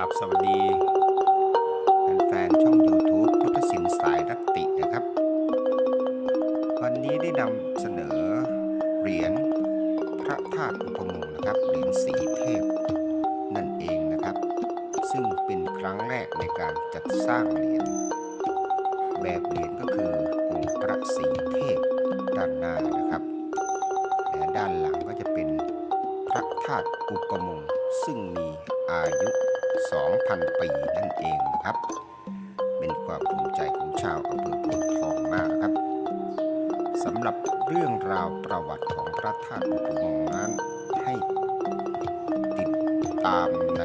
ครับสวัสดีแฟนๆช่อง YouTube พุทธศิลป์สายรัตตินะครับ วันนี้ได้นำเสนอเหรียญพระธาตุอุปมงนะครับเหรียญสีเทพนั่นเองนะครับ ซึ่งเป็นครั้งแรกในการจัดสร้างเหรียญแบบเหรียญก็คือองค์พระสีเทพด้านหน้านะครับและด้านหลังก็จะเป็นพระธาตุอุปมงซึ่งมีอายุ 2,000 ปีนั่นเองนะครับ เป็นความภูมิใจของชาวอำเภอโพธิ์ทองมากนะครับสำหรับเรื่องราวประวัติของพระธาตุอุปมงค์นั้นให้ติดตามใน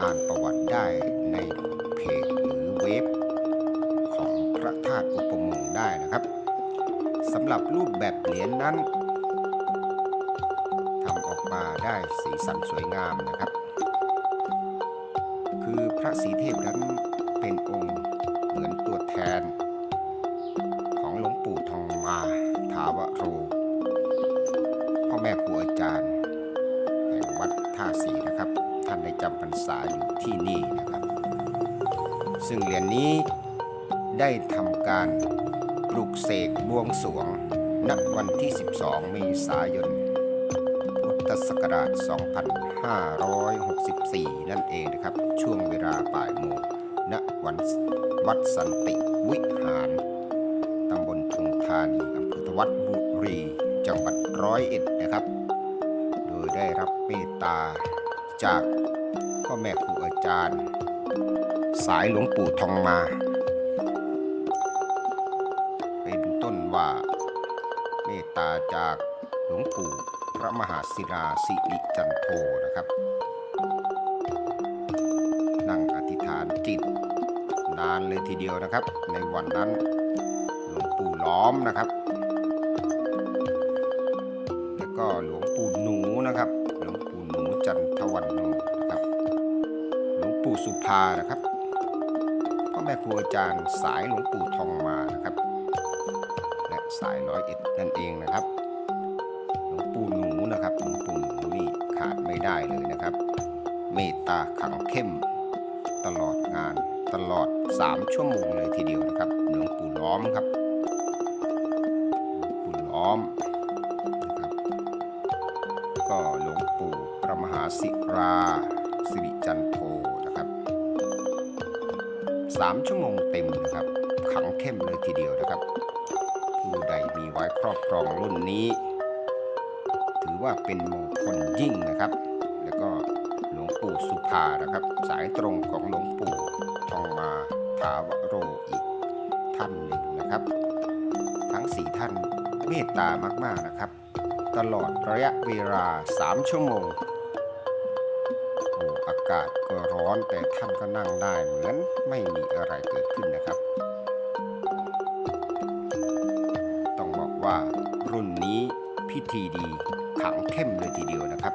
อ่านประวัติได้ในเพจหรือเว็บของพระธาตุอุปมงค์ได้นะครับสำหรับรูปแบบเหรียญนั้นทำออกมาได้สีสันสวยงามนะครับ คือพระศรีเทพนั้นเป็นองค์เหมือนตัวแทน ของหลวงปู่ทองมาถาวโร พ่อแม่ครูอาจารย์ แห่งวัดท่าสีนะครับ ท่านได้จำพรรษาอยู่ที่นี่นะครับ ซึ่งเหรียญนนี้ได้ทำการปลุกเสกบวงสรวงณวันที่ 12 เมษายน พุทธศักราช 2564 นั่นเองนะครับ ช่วงเวลาบ่ายโมงณวันวัดสันติวิหาร ตำบลทุงธานีอำเภอทวัดบุรี จังหวัดร้อยเอ็ดนะครับ โดยได้รับเมตตาจากพ่อแม่ครูอาจารย์ สายหลวงปู่ทองมาเป็นต้นว่าเมตตาจากหลวงปู่ พระมหาศิลาสิริจันโทนะครับ นั่งอธิษฐานจิตนานเลยทีเดียวนะครับ ในวันนั้นหลวงปู่ล้อมนะครับ แล้วก็หลวงปู่หนูนะครับหลวงปู่หนูจันทวันโนนะครับหลวงปู่สุภานะครับพ่อแม่ครูอาจารย์สายหลวงปู่ทองมานะครับ และสายร้อยเอ็ดนั่นเองนะครับ ไม่ได้เลยนะครับ เมตตาขังเข้ม ตลอดงานตลอด 3 ชั่วโมงเลยทีเดียวนะครับหลวงปู่ล้อมครับหลวงปู่ล้อมนะครับก็หลวงปู่ประมหาศิราสิริจันโทนะครับสามชั่วโมงเต็มนะครับ ขังเข้มเลยทีเดียวนะครับ ผู้ใดมีไว้ครอบครองรุ่นนี้ ถือว่าเป็นมงคลยิ่งนะครับ ก็หลวงปู่สุภานะครับ สายตรงของหลวงปู่ทองมาถาวโรอีกท่านหนึ่งนะครับ ทั้งสี่ท่านเมตตามากๆนะครับ ตลอดระยะเวลา 3 ชั่วโมงโอ้อากาศก็ร้อนแต่ท่านก็นั่งได้เหมือนไม่มีอะไรเกิดขึ้นนะครับ ต้องบอกว่ารุ่นนี้พิธีดีขังเข้มเลยทีเดียวนะครับ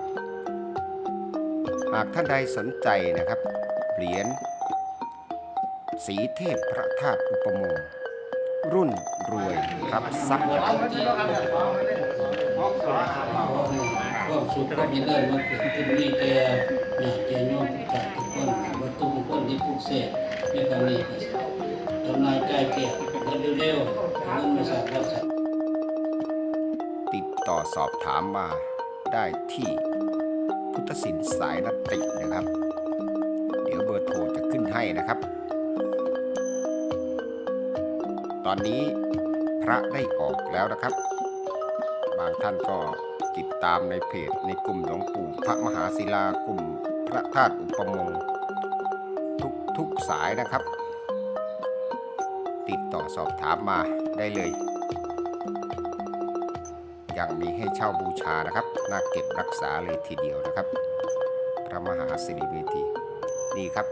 หากท่านใดสนใจนะครับ เหรียญสีเทพพระธาตุอุปโมงค์รุ่นรวยรับทรัพย์นะครับความสุขก็มีเรื่องมาถึงที่นี่แกอยากแกโยมทุกจากทุกคนวัตถุมงคลที่ทุกเศษในครั้งนี้ก็จำนายใจเปียกเร็วๆนั่นไม่ทราบว่าจะติดต่อสอบถามมาได้ที่ พุทธศิลป์สายนตินะครับ เดี๋ยวเบอร์โทรจะขึ้นให้นะครับ ตอนนี้พระได้ออกแล้วนะครับ บางท่านก็ติดตามในเพจในกลุ่มหลวงปู่พระมหาศิลากลุ่มพระธาตุอุปมงค์ทุกทุกสายนะครับ ติดต่อสอบถามมาได้เลย ยังมีให้เช่าบูชานะครับ น่าเก็บรักษาเลยทีเดียวนะครับ พระมหาสิริเวที นี่ครับ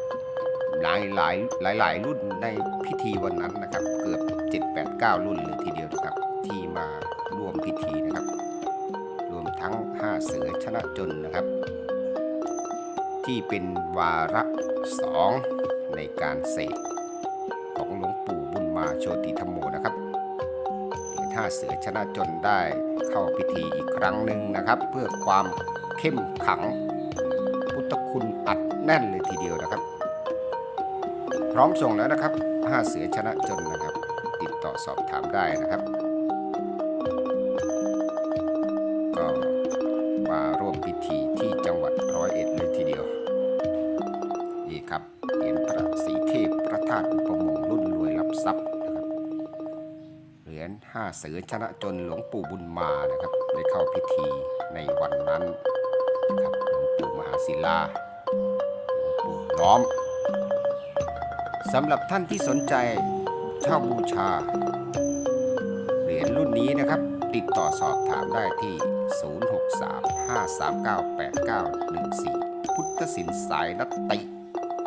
หลายหลายหลายหลายรุ่นในพิธีวันนั้นนะครับ เกือบ 7 8 9 รุ่นเลยทีเดียวนะครับ ที่มาร่วมพิธีนะครับ รวมทั้ง 5 เสือชนะจนนะครับ ที่เป็นวาระสองในการเสกของหลวงปู่บุญมาโชติธรรมโมนะครับ ถ้าเสือชนะจนได้เข้าพิธีอีกครั้งหนึ่งนะครับ เพื่อความเข้มขัง พุทธคุณอัดแน่นเลยทีเดียวนะครับ พร้อมส่งแล้วนะครับห้าเสือชนะจนนะครับ ติดต่อสอบถามได้นะครับก็มาร่วมพิธีที่จังหวัดร้อยเอ็ดเลยทีเดียวนี่ครับเหรียญพระศรีเทพพระธาตุอุปมงรุ่นรวยรับทรัพย์ นะครับเหรียญห้าเสือชนะจนหลวงปู่บุญมานะครับได้เข้าพิธีในวันนั้นนะครับหลวงปู่มหาศิลาหลวงปู่ล้อมสำหรับท่านที่สนใจเช่าบูชา เหรียญรุ่นนี้นะครับ ติดต่อสอบถามได้ที่ 063-539-8914 พุทธศิลป์สายนัตติ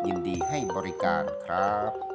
ยินดีให้บริการครับ